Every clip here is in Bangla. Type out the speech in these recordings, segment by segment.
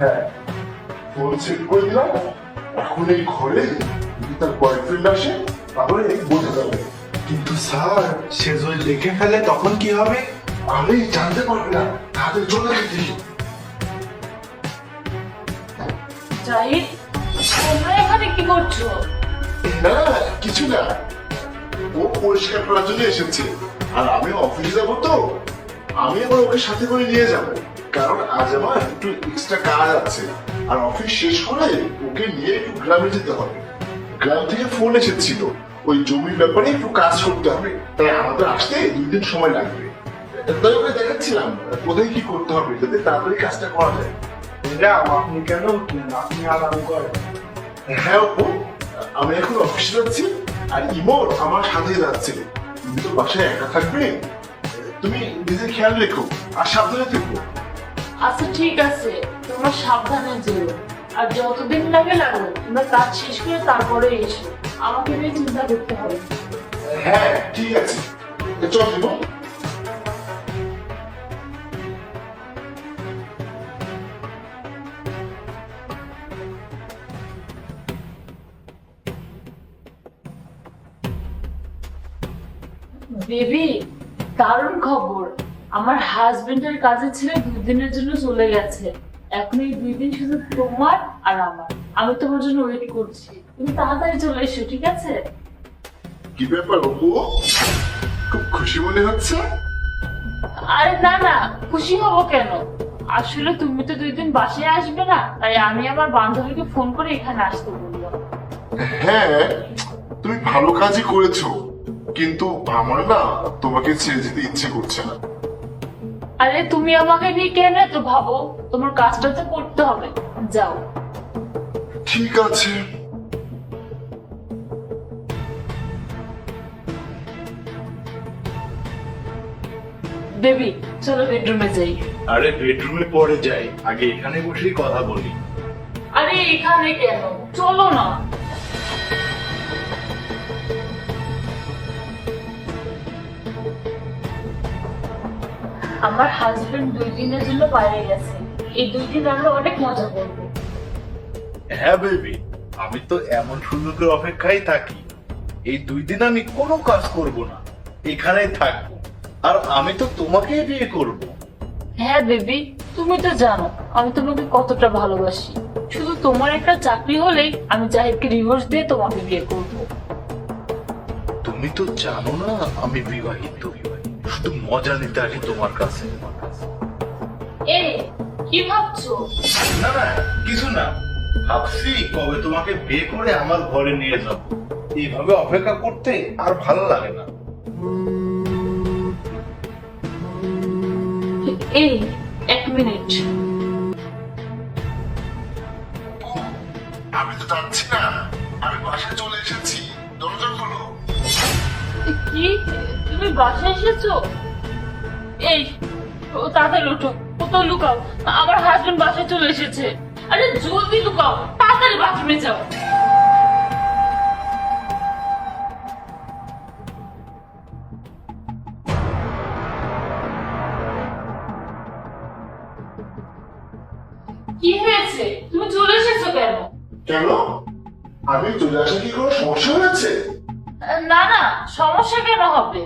হ্যাঁ করে দিলাম? এখন এই ঘরে যদি তার বয়ফ্রেন্ড আসে তাহলে বোঝা যাবে। কিন্তু স্যার সে যদি দেখে ফেলে তখন কি হবে? আমি জানতে পারবে না। তাদের জাহিদ তোমরা এখানে কি করছ? না কিছু না। ও পরিষ্কার করার জন্য এসেছে। আর আমি অফিসে যাব তো। আমি আবার ওকে সাথে করে নিয়ে যাব। কারণ আজ আমার একটু এক্সট্রা কাজ আছে। আর অফিস শেষ করে ওকে নিয়ে একটু গ্রামে যেতে হবে। গ্রাম থেকে ফোন এসেছিল। ওই জমির ব্যাপারে একটু কাজ করতে হবে। তাই আমাদের আসতে দুই দিন সময় লাগবে। তাই ওকে দেখাচ্ছিলাম কোথায় কি করতে হবে যাতে তাড়াতাড়ি কাজটা করা যায়। ম্যাডাম আপনি কেন উঠলেন? আপনি আরাম করেন হ্যাঁ অপু আমি এখন অফিসে যাচ্ছি আর ইমোর আমার সাথে যাচ্ছে। তুমি তো বাসায় একা থাকবে? তুমি নিজের খেয়াল রেখো আর সাবধানে থেকো। আচ্ছা ঠিক আছে। তোমরা সাবধানে যেও। আর যতদিন লাগে লাগো তোমরা কাজ শেষ করে তারপরে এসো। আমাকে নিয়ে চিন্তা করতে হবে। হ্যাঁ ঠিক আছে। চল বেবি দারুণ খবর। আমার হাজবেন্ডের কাজে ছেড়ে দুই দিনের জন্য চলে গেছে। এখন এই দুই দিন শুধু তোমার আর আমার। আমি তোমার জন্য ওয়েট করছি। তুমি তাড়াতাড়ি চলে এসো ঠিক আছে? কি ব্যাপার অপু? খুব খুশি মনে হচ্ছে? আরে না না খুশি হব কেন? আসলে তুমি তো দুই দিন বাসায় আসবে না তাই আমি আমার বান্ধবীকে ফোন করে এখানে আসতে বললাম। হ্যাঁ তুমি ভালো কাজই করেছ। কিন্তু আমার না তোমাকে ছেড়ে যেতে ইচ্ছে করছে না। আরে তুমি আমাকে নিয়ে কেন এত ভাবো? তোমার কাজটা তো করতে হবে। যাও। ঠিক আছে। বেবি চলো বেডরুমে যাই। আরে বেডরুমে পরে যাই। আগে এখানে বসেই কথা বলি। আরে এখানে কেন? চলো না। আমার হাজবেন্ড দুই দিনের জন্য বাইরে গেছে। এই দুই দিন আমরা অনেক মজা করব। হ্যাঁ বেবি আমি তো এমন সুযোগের অপেক্ষায় থাকি। এই দুই দিন আমি কোনো কাজ করব না এখানেই থাকব। আর আমি তো তোমাকেই বিয়ে করব। হ্যাঁ বেবি তুমি তো জানো আমি তোমাকে কতটা ভালোবাসি। শুধু তোমার একটা চাকরি হলেই আমি জাহিদকে ডিভোর্স দিয়ে তোমাকে বিয়ে করব। তুমি তো জানো না আমি বিবাহিত। শুধু মজা নিতে আসি তোমার কাছে। এই কি ভাবছ? না না কিছু না। ভাবছি কবে তোমাকে বিয়ে করে আমার ঘরে নিয়ে যাব। এইভাবে অপেক্ষা করতে আর ভালো লাগে না। এই এক মিনিট। আমি তো যাচ্ছি না। আমি বাসায় চলে এসেছি। দরজা খোলো। কি? তুমি বাসায় এসেছ? এই ও তাড়াতাড়ি ওঠো ও তো লুকাও। আমার হাজবেন্ড বাসায় চলে এসেছে। আরে জলদি লুকাও তাড়াতাড়ি বাথরুমে যাও। কি হয়েছে? তুমি চলে এসেছ কেন? কেন? আমি চলে আসা কি কোনো সমস্যা হয়েছে? না না সমস্যা কেন হবে?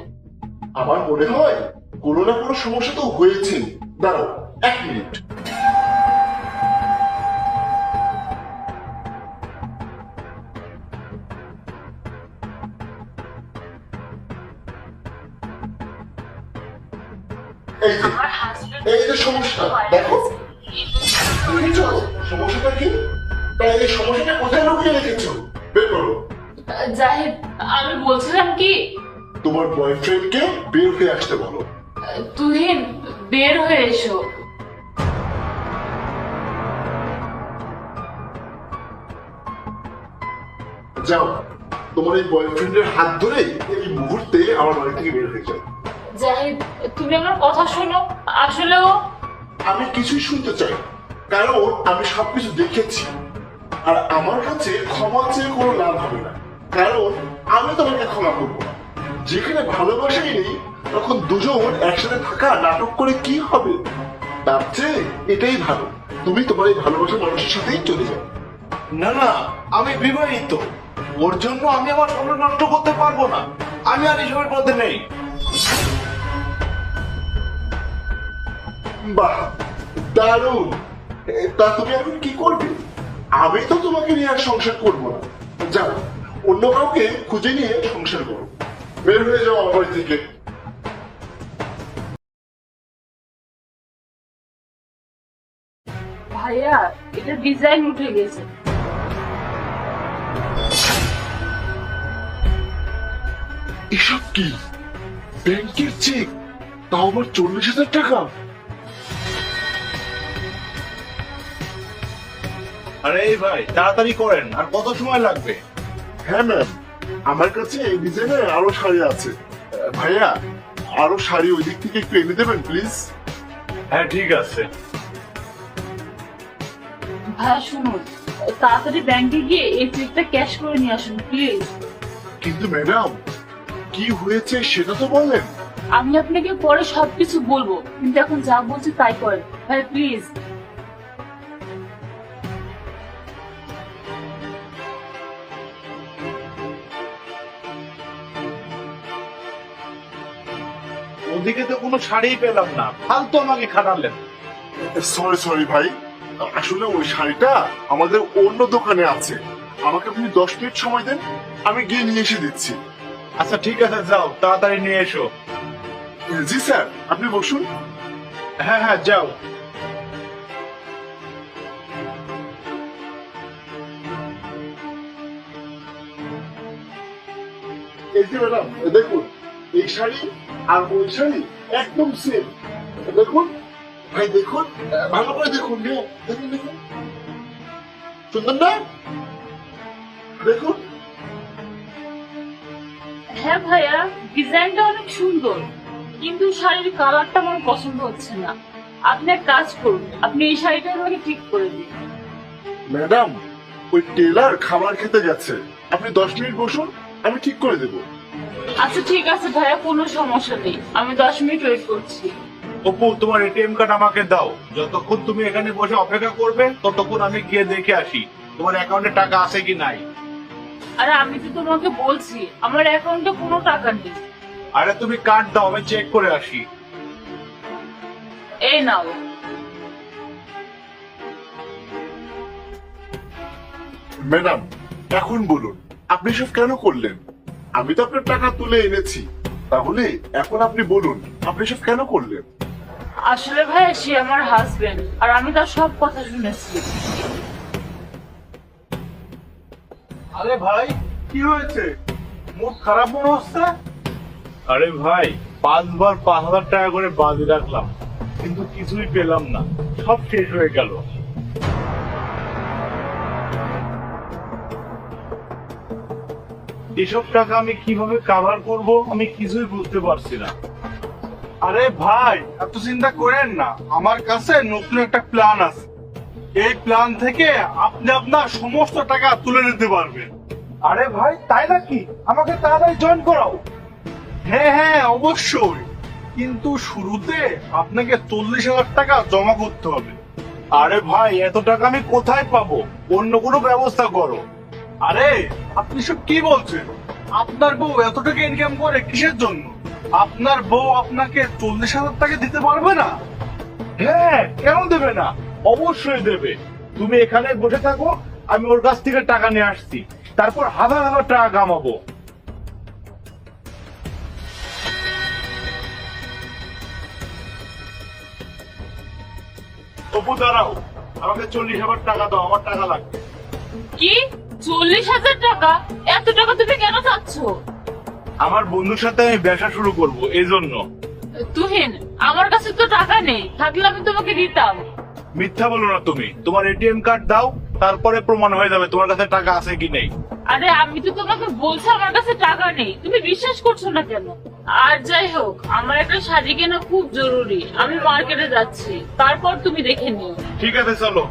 আমার মনে হয় কোনো না কোনো সমস্যা তো হয়েছে। দাঁড়াও এক মিনিট। এই যে এই যে সমস্যা দেখো। দেখেছ সমস্যাটা কি? তাই এই সমস্যাটা কোথায় লুকিয়ে রেখেছো? বের করো। জাহিদ আমি বলছিলাম কি তোমার বয়ফ্রেন্ডকে বের হয়ে আসতে বলো। তুহিন বের হয়ে এসো। যাও তোমার এই বয়ফ্রেন্ডের হাত ধরে এই মুহূর্তে আমার বাড়ি থেকে বের হয়ে যাও। জাহিদ তুমি আমার কথা শোনো। আসলে ও আমি কিছুই শুনতে চাই কারণ আমি সবকিছু দেখেছি। আর আমার কাছে ক্ষমা চেয়ে কোনো লাভ হবে না কারণ আমি তোমাকে ক্ষমা করব না। যেখানে ভালোবাসাই নেই তখন দুজন একসাথে থাকা নাটক করে কি হবে? তার চেয়ে এটাই ভালো। তুমি তোমার এই ভালোবাসার মানুষের সাথেই চলে যাও। না না আমি বিবাহিত। ওর জন্য আমি আমার সময় নষ্ট করতে পারব না। আমি আর এসবের মধ্যে নেই। বাহ দারুণ। তা তুমি এখন কি করবে? আমি তো তোমাকে নিয়ে আর সংসার করব না। যাও অন্য কাউকে খুঁজে নিয়ে সংসার করো। বের হয়ে যাও আমার বাড়ি থেকে ভাইয়া এটা ডিজাইন উঠে গেছে এসব কি ব্যাংকের চেক তাও আবার চল্লিশ হাজার টাকা আরে এই ভাই তাড়াতাড়ি করেন আর কত সময় লাগবে? হ্যাঁ ম্যাম আমার কাছে এই ডিজাইনের আরও শাড়ি আছে। ভাইয়া আরও শাড়ি ওই দিক থেকে একটু এনে দেবেন প্লিজ হ্যাঁ ঠিক আছে। ভাইয়া শুনুন তাড়াতাড়ি ব্যাংকে গিয়ে এই চেকটা ক্যাশ করে নিয়ে আসুন প্লিজ কিন্তু ম্যাডাম কি হয়েছে সেটা তো বললেন। আমি আপনাকে পরে সবকিছু বলব কিন্তু এখন যা বলছি তাই করেন। ভাই প্লিজ ওদিকে তো কোনো শাড়িই পেলাম না। ফালতু আমাকে খাটালেন। সরি সরি ভাই। আসলে ওই শাড়িটা আমাদের অন্য দোকানে আছে। আমাকে আপনি দশ মিনিট সময় দেন আমি গিয়ে নিয়ে এসে দিচ্ছি। আচ্ছা ঠিক আছে যাও তাড়াতাড়ি নিয়ে এসো। জি স্যার আপনি বসুন। হ্যাঁ হ্যাঁ যাও। এই যে ম্যাডাম দেখুন এই শাড়ি আর ওই শাড়ি একদম সেম দেখুন ভাই দেখুন ভালো করে দেখুন হ্যাঁ দেখুন দেখুন। সুন্দর না? দেখুন। হ্যাঁ ভাইয়া ডিজাইনটা অনেক সুন্দর কিন্তু শাড়ির কালারটা আমার পছন্দ হচ্ছে না। আপনি এক কাজ করুন আপনি এই শাড়িটা আমাকে ঠিক করে দিন। ম্যাডাম ওই টেলার খাবার খেতে গেছে আপনি দশ মিনিট বসুন আমি ঠিক করে দেবো। আচ্ছা ঠিক আছে ভাইয়া কোনো সমস্যা নেই। আমি দশ মিনিট ওয়েট করছি। অপু তোমার এটিএম কার্ড আমাকে দাও। যতক্ষণ তুমি এখানে বসে অপেক্ষা করবে ততক্ষণ আমি গিয়ে দেখে আসি তোমার অ্যাকাউন্টে টাকা আছে কি নাই। আরে আমি তো তোমাকে বলছি আমার অ্যাকাউন্টে কোনো টাকা নেই। আরে তুমি কার্ড দাও আমি চেক করে আসি। এই নাও। ম্যাডাম এখন বলুন আপনি সব কেন করলেন? আমি তো আপনার টাকা তুলে এনেছি। তাহলে এখন আপনি বলুন আপনি সব কেন করলেন? আসলে ভাইয়া সে আমার হাজবেন্ড আর আমি তার সব কথা শুনেছি। আরে ভাই কি হয়েছে? মুড খারাপ মনে হচ্ছে? আরে ভাই পাঁচবার পাঁচ হাজার টাকা করে বাজি রাখলাম কিন্তু কিছুই পেলাম না। সব শেষ হয়ে গেল। এসব টাকা আমি কীভাবে কাভার করব, আমি কিছুই বুঝতে পারছি না। আরে ভাই, এত চিন্তা করেন না। আমার কাছে নতুন একটা প্ল্যান আছে। এই প্ল্যান থেকে আপনি আপনার সমস্ত টাকা তুলে নিতে পারবেন। আরে ভাই, তাই নাকি? আমাকে তাড়াতাড়ি জয়েন করাও। হ্যাঁ হ্যাঁ অবশ্যই। কিন্তু শুরুতে আপনাকে চল্লিশ হাজার টাকা জমা করতে হবে। আরে ভাই, এত টাকা আমি কোথায় পাবো? অন্য কোনো ব্যবস্থা করো। আরে, আপনি সব কি বলছেন? আপনার বউ এত টাকা ইনকাম করে কিসের জন্য? আপনার বউ আপনাকে চল্লিশ হাজার টাকা দিতে পারবে না? হ্যাঁ কেন দেবে না? অবশ্যই দেবে। তুমি এখানে বসে থাকো, আমি ওর কাছ থেকে টাকা নিয়ে আসছি। তারপর হাজার হাজার টাকা কামাবো। তবু দাঁড়াও। আমাকে চল্লিশ হাজার টাকা দাও, আমার টাকা লাগবে। কি? চল্লিশ হাজার টাকা? এত টাকা তুমি কেন চাচ্ছ? আমার বন্ধুর সাথে আমি ব্যবসা শুরু করব এই জন্য তুহিন আমার কাছে তো টাকা নেই থাকলে আমি তোমাকে দিতাম। মিথ্যা বলো না তুমি। তোমার এটিএম কার্ড দাও তারপরে প্রমাণ হয়ে যাবে তোমার কাছে টাকা আছে কি নেই। আরে আমি তো তোমাকে বলছি আমার কাছে টাকা নেই। তুমি বিশ্বাস করছ না কেন? আর যাই হোক আমার একটা শাড়ি কেনা খুব জরুরি। আমি মার্কেটে যাচ্ছি। তারপর তুমি দেখে নিও। ঠিক আছে চলো।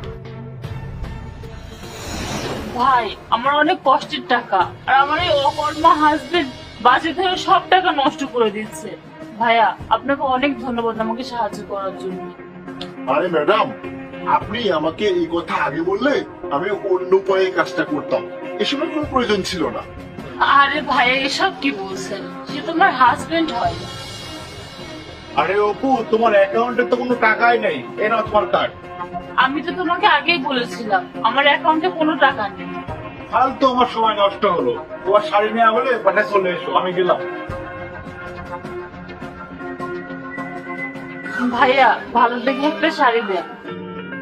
ভাই আমার অনেক কষ্টের টাকা আর আমার এই অকর্মা হাজবেন্ড বাজে ধরে সব টাকা নষ্ট করে দিচ্ছে। ভাইয়া আপনাকে অনেক ধন্যবাদ আমাকে সাহায্য করার জন্য। আরে ম্যাডাম আপনি আমাকে এই কথা আগে বললে আমি অন্য উপায়ে কাজটা করতাম। এসবের কোনো প্রয়োজন ছিল না। আরে ভাইয়া এসব কি বলছেন? সে তোমার হাজবেন্ড হয়। আরে অপু তোমার অ্যাকাউন্টে তো কোনো টাকাই নেই। এ নাও তোমার কার্ড আমি তো তোমাকে আগেই বলেছিলাম আমার অ্যাকাউন্টে কোনো টাকা নেই। ফালতু আমার সময় নষ্ট হলো। তোমার শাড়ি নেওয়া হলে পাঠায় চলে এসো আমি গেলাম। ভাইয়া ভালো দেখে একটা শাড়ি দেন।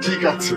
ঠিক আছে।